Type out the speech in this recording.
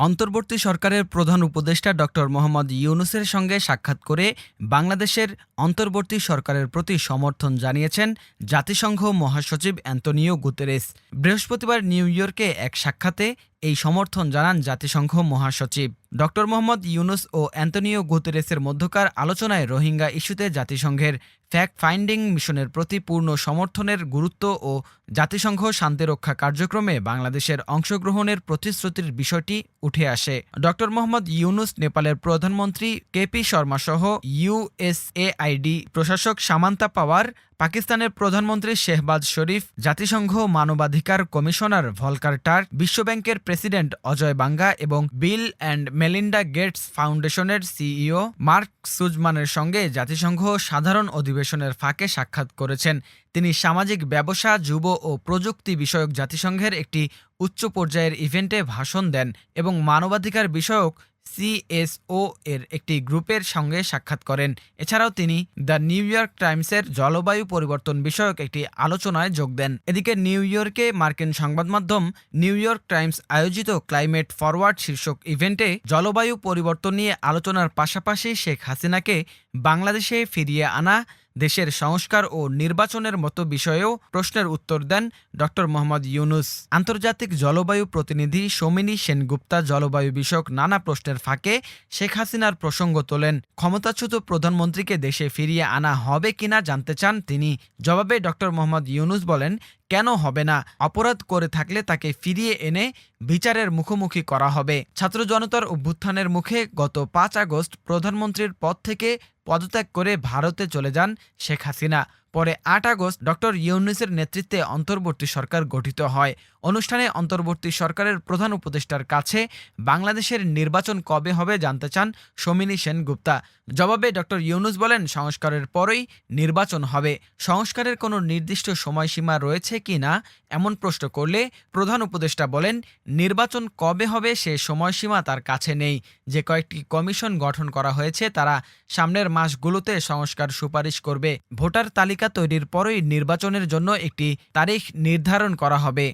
অন্তর্বর্তী সরকারের প্রধান উপদেষ্টা ডক্টর মোহাম্মদ ইউনুসের সঙ্গে সাক্ষাৎ করে বাংলাদেশের অন্তর্বর্তী সরকারের প্রতি সমর্থন জানিয়েছেন জাতিসংঘ মহাসচিব অ্যান্তনিও গুতেরেস। বৃহস্পতিবার নিউ ইয়র্কে এক সাক্ষাতে এই সমর্থন জানান জাতিসংঘ মহাসচিব। ডক্টর মোহাম্মদ ইউনুস ও অ্যান্তনিও গুতেরেসের মধ্যকার আলোচনায় রোহিঙ্গা ইস্যুতে জাতিসংঘের ফ্যাক্ট ফাইন্ডিং মিশনের প্রতি পূর্ণ সমর্থনের গুরুত্ব ও জাতিসংঘ শান্তিরক্ষা কার্যক্রমে বাংলাদেশের অংশগ্রহণের প্রতিশ্রুতির বিষয়টি উঠে আসে। ডক্টর মোহাম্মদ ইউনুস নেপালের প্রধানমন্ত্রী কেপি শর্মা সহ ইউএসএআইডি প্রশাসক সামান্তা পাওয়ার পাকিস্তানের প্রধানমন্ত্রী শেহবাজ শরীফ, জাতিসংঘ মানবাধিকার কমিশনার ভলকার টার্ক, বিশ্বব্যাংকের প্রেসিডেন্ট অজয় বাঙ্গা এবং বিল অ্যান্ড মেলিন্ডা গেটস ফাউন্ডেশনের সিইও মার্ক সুজমানের সঙ্গে জাতিসংঘ সাধারণ অধিবেশনের ফাঁকে সাক্ষাৎ করেছেন। তিনি সামাজিক ব্যবসা, যুব ও প্রযুক্তি বিষয়ক জাতিসংঘের একটি উচ্চ পর্যায়ের ইভেন্টে ভাষণ দেন এবং মানবাধিকার বিষয়ক সিএসও এর একটি গ্রুপের সঙ্গে সাক্ষাৎ করেন। এছাড়াও তিনি দ্য নিউ ইয়র্ক টাইমসের জলবায়ু পরিবর্তন বিষয়ক একটি আলোচনায় যোগ দেন। এদিকে নিউ ইয়র্কে মার্কিন সংবাদ মাধ্যম নিউ ইয়র্ক টাইমস আয়োজিত ক্লাইমেট ফরওয়ার্ড শীর্ষক ইভেন্টে জলবায়ু পরিবর্তন নিয়ে আলোচনার পাশাপাশি শেখ হাসিনাকে বাংলাদেশে ফিরিয়ে আনা দেশের সংস্কার ও নির্বাচনের মতো বিষয়েও প্রশ্নের উত্তর দেন ড. মোহাম্মদ ইউনুস। আন্তর্জাতিক জলবায়ু প্রতিনিধি সোমিনী সেনগুপ্তা জলবায়ু বিষয়ক নানা প্রশ্নের ফাঁকে শেখ হাসিনার প্রসঙ্গ তোলেন। ক্ষমতাচ্যুত প্রধানমন্ত্রীকে দেশে ফিরিয়ে আনা হবে কিনা জানতে চান তিনি। জবাবে ড. মোহাম্মদ ইউনুস বলেন কেন হবে না? অপরাধ করে থাকলে তাকে ফিরিয়ে এনে বিচারের মুখোমুখি করা হবে। ছাত্র জনতার অভ্যুত্থানের মুখে গত পাঁচ আগস্ট প্রধানমন্ত্রীর পদ থেকে পদত্যাগ করে ভারতে চলে যান শেখ হাসিনা। পরে আট আগস্ট ডক্টর ইউনুসের নেতৃত্বে অন্তর্বর্তী সরকার গঠিত হয়। অনুষ্ঠানে অন্তর্বর্তী সরকারের প্রধান উপদেষ্টার কাছে বাংলাদেশের নির্বাচন কবে হবে জানতে চান সমিনী সেনগুপ্তা। জবাবে ডক্টর ইউনুস বলেন, সংস্কারের পরেই নির্বাচন হবে। সংস্কারের কোনো নির্দিষ্ট সময়সীমা রয়েছে কি না, এমন প্রশ্ন করলে প্রধান উপদেষ্টা বলেন, নির্বাচন কবে হবে সে সময়সীমা তার কাছে নেই। যে কয়েকটি কমিশন গঠন করা হয়েছে, তারা সামনের মাসগুলোতে সংস্কার সুপারিশ করবে। ভোটার তালিকা তৈরির পরই নির্বাচনের জন্য একটি তারিখ নির্ধারণ করা হবে।